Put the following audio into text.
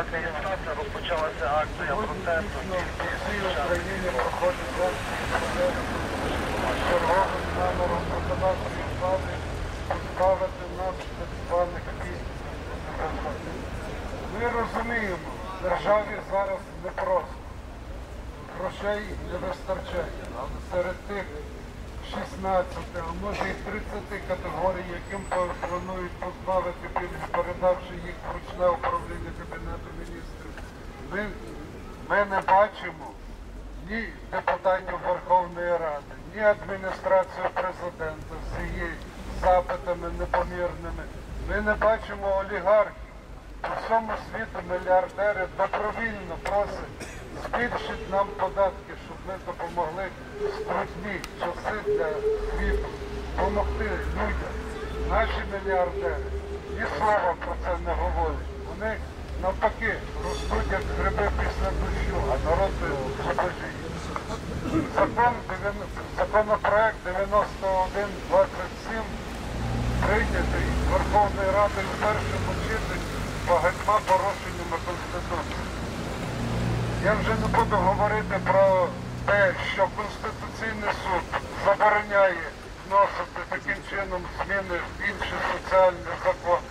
адміністрація розпочалася акція протесту. Всій Україні проходить черговим наміром виконавчої влади позбавити нас так званих пісень. Ми розуміємо, державі зараз непросто. Грошей не вистачає, серед тих 16, а може і 30 категорій, яким планують позбавити пільг, передавши їх в ручне управління Кабінету міністрів, ми, ми не бачимо ні депутатів Верховної Ради, ні адміністрацію президента з її запитами непомірними. Ми не бачимо олігархів. У всьому світу мільярдери добровільно просять збільшити нам податки, щоб ми допомогли скрутні часи для світу, допомогти людям. Наші мільярдери ні слова про це не говорять. Вони навпаки ростуть як гриби після дощу, а народ зубожіє. Закон, законопроект 9127 прийнятий Верховною Радою в першому читанні багатьма порушеннями Конституції. Я вже не буду говорити про те, що Конституційний суд забороняє вносити таким чином зміни в інші соціальні закони.